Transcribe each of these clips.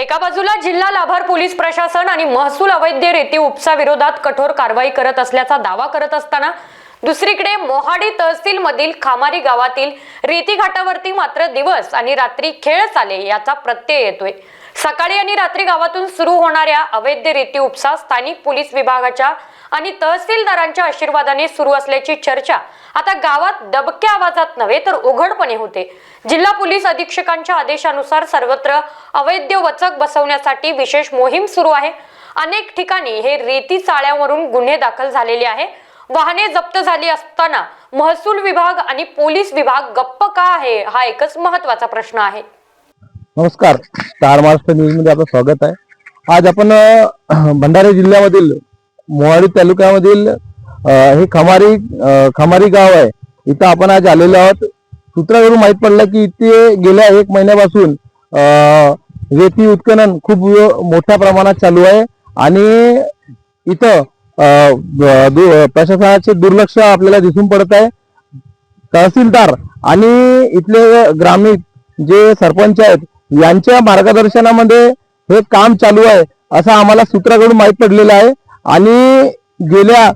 एका बाजूला जिल्हा लाभार पोलीस प्रशासन आणि महसूल अवैध रेती उपसा विरोधात कठोर कारवाई करत असल्याचा दावा करत असताना दुसरीकडे मोहाडी तहसील मधील खामारी गावातील रेती घाटावरती मात्र दिवस आणि रात्री खेळ चाले याचा प्रत्यय येतोय. सकाळी आणि रात्री गावातून सुरू होणाऱ्या अवैध रेती उपसा स्थानिक पोलीस विभागाच्या आणि तहसीलदारांच्या आशीर्वादाने सुरू असल्याची चर्चा. आता गावात दबक्या आवाजात नव्हे तर उघडपणे होते. जिल्हा पोलीस अधीक्षकांच्या आदेशानुसार सर्वत्र अवैध वचक बसवण्यासाठी विशेष मोहीम सुरू आहे. अनेक ठिकाणी हे रेती चाळ्यावरून गुन्हे दाखल झालेले आहे. वाहने जप्त झाली असताना महसूल विभाग आणि पोलीस विभाग गप्प का आहे हा एकच महत्त्वाचा प्रश्न आहे. नमस्कार. स्टार महाराष्ट्र न्यूजमध्ये आपलं स्वागत आहे. आज आपण भंडारा जिल्ह्यामधील मोहाडी तालुक्यामधील हे खमारी खमारी गाव आहे. इथं आपण आज आलेलो आहोत. सूत्रावरून माहीत पडलं की इथे गेल्या एक महिन्यापासून रेती उत्खनन खूप मोठ्या प्रमाणात चालू आहे. आणि इथं दु- प्रशासनाचे दुर्लक्ष आपल्याला दिसून पडत आहे. तहसीलदार आणि इथले ग्रामीण जे सरपंच आहेत यांच्या मार्गदर्शनामध्ये हे काम चालू आहे असं आम्हाला सूत्राकडून माहीत पडलेलं आहे. आणि गेल्या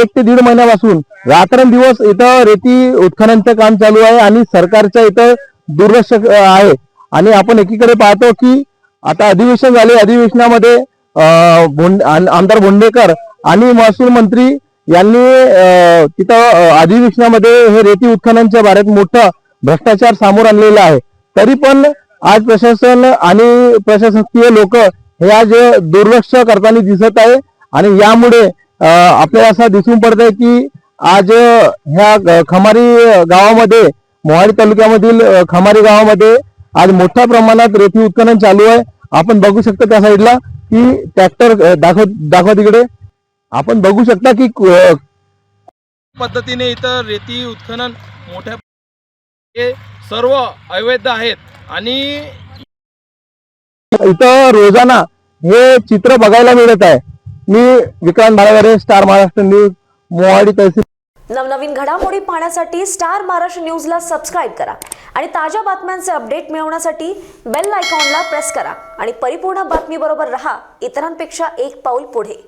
एक ते दीड महिन्यापासून रात्रंदिवस इथं रेती उत्खननचं काम चालू आहे आणि सरकारच्या इथं दुर्लक्ष आहे. आणि आपण एकीकडे पाहतो की आता अधिवेशन झाले. अधिवेशनामध्ये आमदार भोंडेकर आणि महसूल मंत्री यांनी तिथं अधिवेशनामध्ये हे रेती उत्खननच्या बारेत मोठं भ्रष्टाचार सामोर आणलेला आहे. तरी पण आज प्रशासन आणि प्रशासकीय लोक हे आज दुर्लक्ष करताना दिसत आहे आणि यामुळे आपल्याला असं दिसून पडत आहे की आज ह्या खमारी गावामध्ये मोहाडी तालुक्यामधील खमारी गावामध्ये आज मोठ्या प्रमाणात रेती उत्खनन चालू आहे. आपण बघू शकता त्या साईडला की ट्रॅक्टर दाखव दाखवा तिकडे. आपण बघू शकता की पद्धतीने इथं रेती उत्खनन मोठ्या हे सर्व अवैध आहेत आणि इथं रोजाना हे चित्र बघायला मिळत आहे. मी विक्रांत भाडावरे स्टार महाराष्ट्र न्यूज मोहाडी तहसील. नवनवीन घडामोडी पाहण्यासाठी स्टार महाराष्ट्र न्यूजला सबस्क्राईब करा आणि ताज्या बातम्यांचे अपडेट मिळवण्यासाठी बेल आयकॉनला प्रेस करा. आणि परिपूर्ण बातमीबरोबर रहा. इतरांपेक्षा एक पाऊल पुढे.